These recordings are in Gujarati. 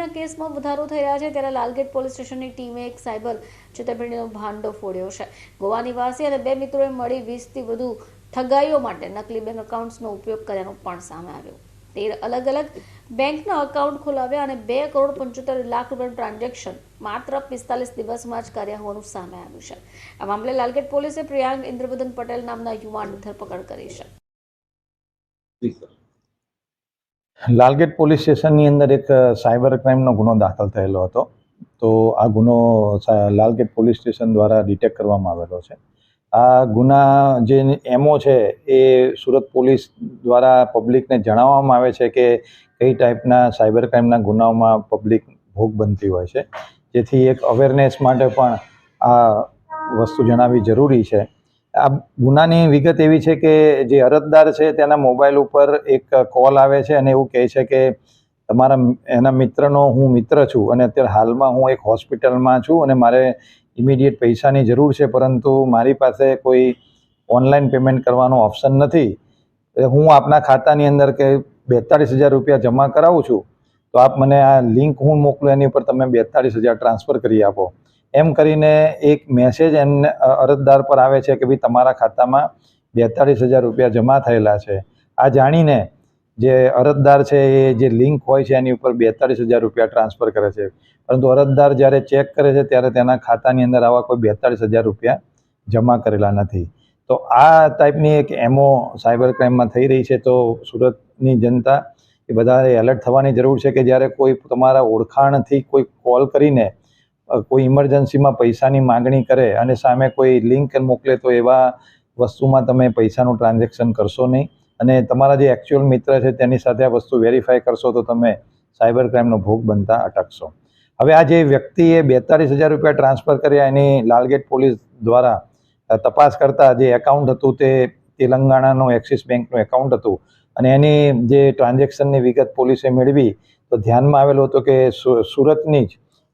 ના કેસમાં વધારો થઈ રહ્યા છે ત્યારે લાલગેટ પોલીસ સ્ટેશનની ટીમે એક સાયબર છેતરપિંડીનો ભાંડો ફોડ્યો છે. ગોવા નિવાસી અને બે મિત્રોએ મળી વીસથી વધુ ઠગાઈઓ માટે નકલી બેંક એકાઉન્ટ્સનો ઉપયોગ કર્યાનો પણ સામે આવ્યો. તેર અલગ અલગ બેંકના એકાઉન્ટ ખોલાવ્યા અને બે કરોડ પંચોતેર લાખ રૂપિયાનું ટ્રાન્ઝેક્શન માત્ર પિસ્તાલીસ દિવસમાં જ કર્યા હોવાનું સામે આવ્યું છે. આ મામલે લાલગેટ પોલીસે પ્રિયાંક ઇન્દ્રવદન પટેલ નામના યુવાનની ધરપકડ કરી છે. લાલગેટ પોલીસ સ્ટેશનની અંદર એક સાયબર ક્રાઇમનો ગુનો દાખલ થયેલો હતો. તો આ ગુનો લાલગેટ પોલીસ સ્ટેશન દ્વારા ડિટેક્ટ કરવામાં આવેલો છે. આ ગુના જે એમઓ છે, એ સુરત પોલીસ દ્વારા પબ્લિકને જણાવવામાં આવે છે કે કઈ ટાઈપના સાયબર ક્રાઇમના ગુનાઓમાં પબ્લિક ભોગ બનતી હોય છે. જેથી એક અવેરનેસ માટે પણ આ વસ્તુ જણાવવી જરૂરી છે. આ ગુનાની વિગત એવી છે કે જે અરજદાર છે તેના મોબાઈલ ઉપર એક કોલ આવે છે અને એવું કહે છે કે તમારા એના મિત્રનો હું મિત્ર છું અને અત્યારે હાલમાં હું એક હોસ્પિટલમાં છું અને મારે ઇમિડિયેટ પૈસાની જરૂર છે પરંતુ મારી પાસે કોઈ ઓનલાઈન પેમેન્ટ કરવાનો ઓપ્શન નથી. હું આપના ખાતાની અંદર કે બેતાળીસ હજાર રૂપિયા જમા કરાવું છું, તો આપ મને આ લિંક હું મોકલું, એની ઉપર તમે બેતાળીસ હજાર ટ્રાન્સફર કરી આપો. એમ કરીને એક મેસેજ એમને અરજદાર પર આવે છે કે ભાઈ તમારા ખાતામાં બેતાળીસ હજાર રૂપિયા જમા થયેલા છે. આ જાણીને જે અરજદાર છે એ જે લિંક હોય છે એની ઉપર બેતાળીસ હજાર રૂપિયા ટ્રાન્સફર કરે છે. પરંતુ અરજદાર જ્યારે ચેક કરે છે ત્યારે તેના ખાતાની અંદર આવા કોઈ બેતાળીસ હજાર રૂપિયા જમા કરેલા નથી. તો આ ટાઈપની એક એમો સાયબર ક્રાઇમમાં થઈ રહી છે તો સુરતની જનતા એ વધારે એલર્ટ થવાની જરૂર છે કે જ્યારે કોઈ તમારા ઓળખાણથી કોઈ કોલ કરીને કોઈ ઇમરજન્સીમાં પૈસાની માગણી કરે અને સામે કોઈ લિંક મોકલે તો એવા વસ્તુમાં તમે પૈસાનું ટ્રાન્ઝેક્શન કરશો નહીં. અને તમારા જે એકચ્યુઅલ મિત્ર છે તેની સાથે આ વસ્તુ વેરીફાઈ કરશો તો તમે સાયબર ક્રાઇમનો ભોગ બનતા અટકશો. હવે આ જે વ્યક્તિએ બેતાળીસ હજાર રૂપિયા ટ્રાન્સફર કર્યા એની લાલગેટ પોલીસ દ્વારા તપાસ કરતા જે એકાઉન્ટ હતું તે તેલંગાણાનું એક્સિસ બેંકનું એકાઉન્ટ હતું અને એની જે ટ્રાન્ઝેક્શનની વિગત પોલીસે મેળવી, તો ધ્યાનમાં આવેલું હતું કે સુરતની જ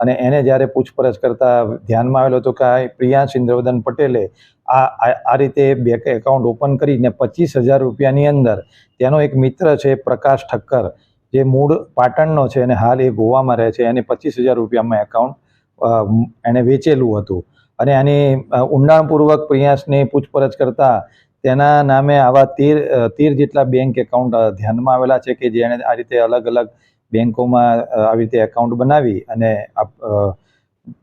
અને એને જ્યારે પૂછપરછ કરતા ધ્યાનમાં આવેલો હતો કે પ્રિયાંશ ઇન્દ્રવદન પટેલે આ આ રીતે બેંક એકાઉન્ટ ઓપન કરીને પચીસ હજાર રૂપિયાની અંદર તેનો એક મિત્ર છે પ્રકાશ ઠક્કર, જે મૂળ પાટણનો છે અને હાલ એ ગોવામાં રહે છે. એને પચીસ હજાર રૂપિયામાં એકાઉન્ટ એણે વેચેલું હતું. અને આની ઊંડાણપૂર્વક પ્રિયાંશની પૂછપરછ કરતા તેના નામે આવા તીર તેર જેટલા બેંક એકાઉન્ટ ધ્યાનમાં આવેલા છે કે જેણે આ રીતે અલગ અલગ બેંકોમાં અ, આવી રીતે એકાઉન્ટ બનાવી અને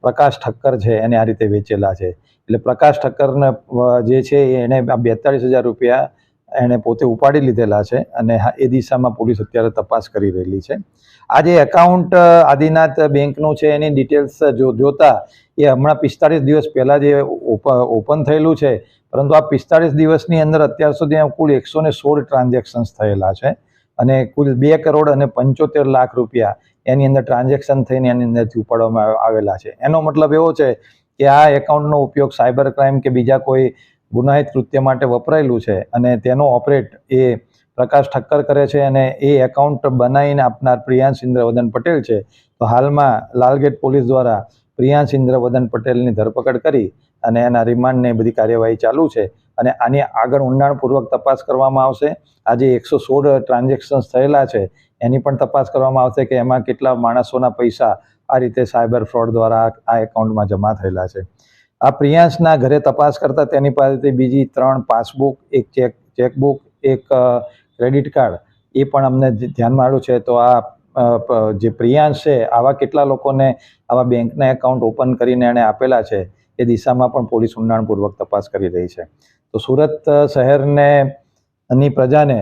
પ્રકાશ ઠક્કર છે એને આ રીતે વેચેલા છે. એટલે પ્રકાશ ઠક્કરને જે છે એ એણે આ બેતાળીસ હજાર રૂપિયા એણે પોતે ઉપાડી લીધેલા છે અને એ દિશામાં પોલીસ અત્યારે તપાસ કરી રહેલી છે. આ જે એકાઉન્ટ આદિનાથ બેંકનું છે એની ડિટેલ્સ જો જોતા એ હમણાં પિસ્તાળીસ દિવસ પહેલાં જે ઓપ- ઓપન થયેલું છે પરંતુ આ પિસ્તાળીસ દિવસની અંદર અત્યાર સુધી કુલ એકસો સોળ ટ્રાન્ઝેક્શન્સ થયેલા છે. અને કુલ બે કરોડ અને પંચોતેર લાખ રૂપિયા એની અંદર ટ્રાન્ઝેક્શન થઈને એની અંદરથી ઉપાડવામાં આવેલા છે. એનો મતલબ એવો છે કે આ એકાઉન્ટનો ઉપયોગ સાયબર ક્રાઇમ કે બીજા કોઈ ગુનાહિત કૃત્ય માટે વપરાયેલું છે અને તેનો ઓપરેટ એ પ્રકાશ ઠક્કર કરે છે અને એ એકાઉન્ટ બનાવીને આપનાર પ્રિયાંશ ઇન્દ્રવદન પટેલ છે. તો હાલમાં લાલગેટ પોલીસ દ્વારા પ્રિયાંશ ઇન્દ્રવદન પટેલની ધરપકડ કરી અને એના રિમાન્ડને બધી કાર્યવાહી ચાલુ છે. અને આની આગળ ઊંડાણપૂર્વક તપાસ કરવામાં આવશે. આજે એકસો સોળ ટ્રાન્ઝેક્શન્સ થયેલા છે. એની પણ તપાસ કરવામાં આવશે કે એમાં કેટલા માણસોના પૈસા આ રીતે સાયબર ફ્રોડ દ્વારા આ- એકાઉન્ટમાં જમા થયેલા છે. આ પ્રિયાંશના ઘરે તપાસ કરતાં તેની પાસેથી બીજી ત્રણ પાસબુક, એક ચેક, ચેકબુક, એક ક્રેડિટ કાર્ડ એ પણ અમને ધ્યાનમાં આવ્યું છે. તો આ જે પ્રિયાંશ છે, આવા કેટલા લોકોને આવા બેંકના એકાઉન્ટ ઓપન કરીને એણે આપેલા છે, એ દિશામાં પણ પોલીસ ઊંડાણપૂર્વક તપાસ કરી રહી છે. તો સુરત શહેરને ની પ્રજાને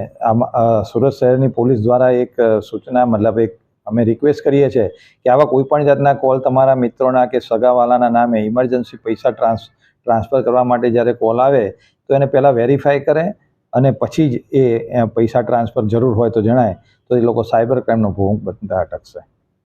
સુરત શહેરની પોલીસ દ્વારા એક સૂચના, મતલબ એક અમે રિક્વેસ્ટ કરીએ છીએ કે આવા કોઈ પણ જાતના કોલ તમારા મિત્રોના કે સગાવાલાના નામે ઇમરજન્સી પૈસા ટ્રાન્સ, ટ્રાન્સફર કરવા માટે જ્યારે કોલ આવે, તો એને પહેલાં વેરીફાઈ કરે અને પછી જ એ પૈસા ટ્રાન્સફર જરૂર હોય તો જણાય. તો એ લોકો સાયબર ક્રાઇમનો ભોગ બનતા અટકશે.